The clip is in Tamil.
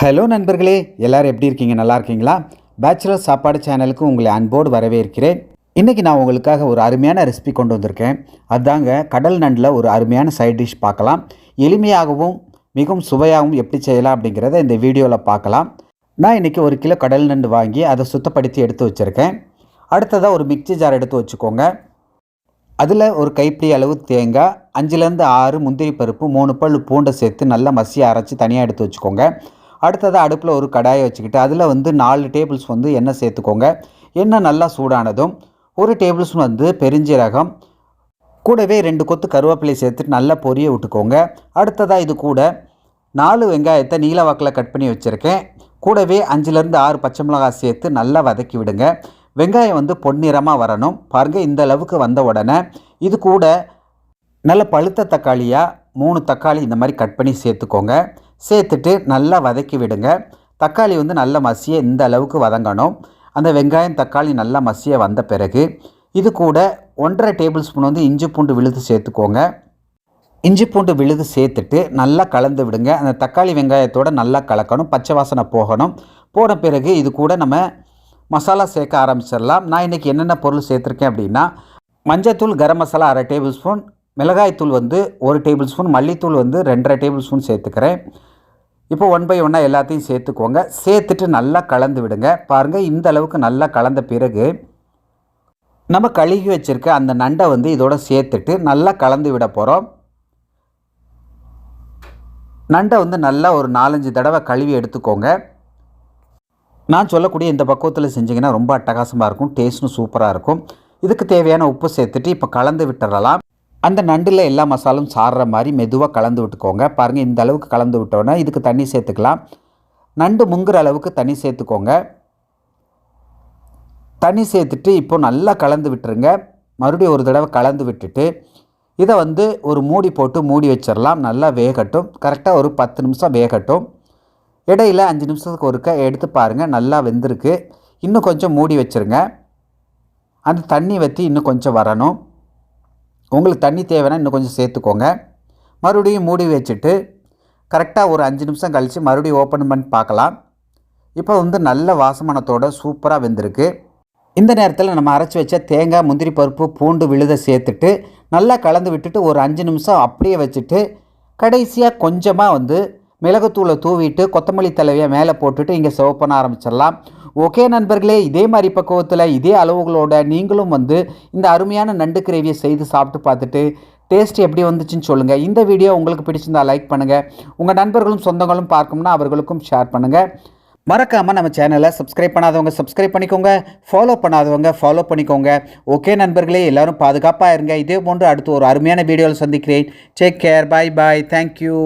ஹலோ நண்பர்களே எல்லாரும் எப்படி இருக்கீங்க? நல்லா இருக்கீங்களா? பேச்சுலர் சாப்பாடு சேனலுக்கு உங்களை அன்போடு வரவேற்கிறேன். இன்றைக்கி நான் உங்களுக்காக ஒரு அருமையான ரெசிபி கொண்டு வந்திருக்கேன். அதாங்க கடல் நண்டில் ஒரு அருமையான சைட் டிஷ் பார்க்கலாம். எளிமையாகவும் மிகவும் சுவையாகவும் எப்படி செய்யலாம் அப்படிங்கிறத இந்த வீடியோவில் பார்க்கலாம். நான் இன்றைக்கி ஒரு கிலோ கடல் நண்டு வாங்கி அதை சுத்தப்படுத்தி எடுத்து வச்சுருக்கேன். அடுத்ததாக ஒரு மிக்ஸி ஜார் எடுத்து வச்சுக்கோங்க. அதில் ஒரு கைப்பிடி அளவு தேங்காய் அஞ்சுலேருந்து ஆறு முந்திரி பருப்பு மூணு பல் பூண்டை சேர்த்து நல்லா மசியை அரைச்சி தனியாக எடுத்து வச்சுக்கோங்க. அடுத்ததாக அடுப்பில் ஒரு கடாயை வச்சுக்கிட்டு அதில் வந்து நாலு டேபிள்ஸ் வந்து எண்ணெய் சேர்த்துக்கோங்க. எண்ணெய் நல்லா சூடானதும் ஒரு டேபிள் ஸ்பூன் வந்து பெருஞ்சீரகம் கூடவே ரெண்டு கொத்து கருவேப்பிலை சேர்த்துட்டு நல்லா பொரிய விட்டுக்கோங்க. அடுத்ததாக இது கூட நாலு வெங்காயத்தை நீல வாக்கில் கட் பண்ணி வச்சுருக்கேன். கூடவே அஞ்சுலேருந்து ஆறு பச்சை மிளகாய் சேர்த்து நல்லா வதக்கி விடுங்க. வெங்காயம் வந்து பொன்னிறமாக வரணும். பாருங்கள் இந்த அளவுக்கு வந்த உடனே இது கூட நல்ல பழுத்த தக்காளியாக மூணு தக்காளி இந்த மாதிரி கட் பண்ணி சேர்த்துக்கோங்க. சேர்த்துட்டு நல்லா வதக்கி விடுங்க. தக்காளி வந்து நல்ல மசிய இந்த அளவுக்கு வதங்கணும். அந்த வெங்காயம் தக்காளி நல்லா மசிய வந்த பிறகு இது கூட ஒன்றரை டேபிள் ஸ்பூன் வந்து இஞ்சி பூண்டு விழுது சேர்த்துக்கோங்க. இஞ்சி பூண்டு விழுது சேர்த்துட்டு நல்லா கலந்து விடுங்க. அந்த தக்காளி வெங்காயத்தோடு நல்லா கலக்கணும். பச்சை வாசனை போகணும். போன பிறகு இது கூட நம்ம மசாலா சேர்க்க ஆரம்பிச்சிடலாம். நான் இன்றைக்கி என்னென்ன பொருள் சேர்த்துருக்கேன் அப்படின்னா மஞ்சத்தூள் கரம் மசாலா அரை டேபிள் ஸ்பூன் மிளகாய்த்தூள் வந்து ஒரு டேபிள் ஸ்பூன் மல்லித்தூள் வந்து ரெண்டரை டேபிள் ஸ்பூன் சேர்த்துக்கிறேன். இப்போ ஒன் பை ஒன்னாக எல்லாத்தையும் சேர்த்துக்கோங்க. சேர்த்துட்டு நல்லா கலந்து விடுங்க. பாருங்கள் இந்த அளவுக்கு நல்லா கலந்த பிறகு நம்ம கழுகி வச்சுருக்க அந்த நண்டை வந்து இதோட சேர்த்துட்டு நல்லா கலந்து விட போகிறோம் நண்டை வந்து நல்லா ஒரு நாலஞ்சு தடவை கழுவி எடுத்துக்கோங்க. நான் சொல்லக்கூடிய இந்த பக்குவத்தில் செஞ்சிங்கன்னா ரொம்ப அட்டகாசமாக இருக்கும் டேஸ்ட்டும் சூப்பராக இருக்கும். இதுக்கு தேவையான உப்பு சேர்த்துட்டு இப்போ கலந்து விட்டுறலாம். அந்த நண்டில் எல்லா மசாலும் சாடுற மாதிரி மெதுவாக கலந்து விட்டுக்கோங்க. பாருங்கள் இந்த அளவுக்கு கலந்து விட்டோன்னே இதுக்கு தண்ணி சேர்த்துக்கலாம். நண்டு முங்குற அளவுக்கு தண்ணி சேர்த்துக்கோங்க. தண்ணி சேர்த்துட்டு இப்போ நல்லா கலந்து விட்டுருங்க. மறுபடியும் ஒரு தடவை கலந்து விட்டுட்டு இதை வந்து ஒரு மூடி போட்டு மூடி வச்சிடலாம் நல்லா வேகட்டும். கரெக்டாக ஒரு பத்து நிமிஷம் வேகட்டும். இடையில அஞ்சு நிமிஷத்துக்கு ஒருக்க எடுத்து பாருங்கள் நல்லா வெந்திருக்கு. இன்னும் கொஞ்சம் மூடி வச்சுருங்க. அந்த தண்ணி வற்றி இன்னும் கொஞ்சம் வரணும். உங்களுக்கு தண்ணி தேவைன்னா இன்னும் கொஞ்சம் சேர்த்துக்கோங்க. மறுபடியும் மூடி வச்சுட்டு கரெக்டாக ஒரு அஞ்சு நிமிஷம் கழித்து மறுபடியும் ஓப்பன் பண்ணி பார்க்கலாம். இப்போ வந்து நல்ல வாசமானத்தோட சூப்பராக வெந்திருக்கு. இந்த நேரத்தில் நம்ம அரைச்சி வச்ச தேங்காய் முந்திரி பருப்பு பூண்டு விழுத சேர்த்துட்டு நல்லா கலந்து விட்டுட்டு ஒரு அஞ்சு நிமிஷம் அப்படியே வச்சுட்டு கடைசியாக கொஞ்சமாக வந்து மிளகுத்தூளை தூவிட்டு கொத்தமல்லி தலைவியை மேலே போட்டுட்டு இங்கே சிவப்பண்ண ஆரம்பிச்சிடலாம். ஓகே நண்பர்களே இதே மாதிரி பக்குவத்தில் இதே அளவுகளோட நீங்களும் வந்து இந்த அருமையான நண்டு கிரேவியை செய்து சாப்பிட்டு பார்த்துட்டு டேஸ்ட் எப்படி வந்துச்சுன்னு சொல்லுங்கள் இந்த வீடியோ உங்களுக்கு பிடிச்சிருந்தா லைக் பண்ணுங்கள் உங்கள் நண்பர்களும் சொந்தங்களும் பார்க்கணும்னா அவர்களுக்கும் ஷேர் பண்ணுங்கள் மறக்காமல் நம்ம சேனலை சப்ஸ்கிரைப் பண்ணாதவங்க சப்ஸ்கிரைப் பண்ணிக்கோங்க. ஃபாலோ பண்ணாதவங்க ஃபாலோ பண்ணிக்கோங்க. ஓகே நண்பர்களே எல்லாரும் பாதுகாப்பாக இருங்க. இதே போன்று அடுத்து ஒரு அருமையான வீடியோவில் சந்திக்கிறேன். Take care bye bye thank you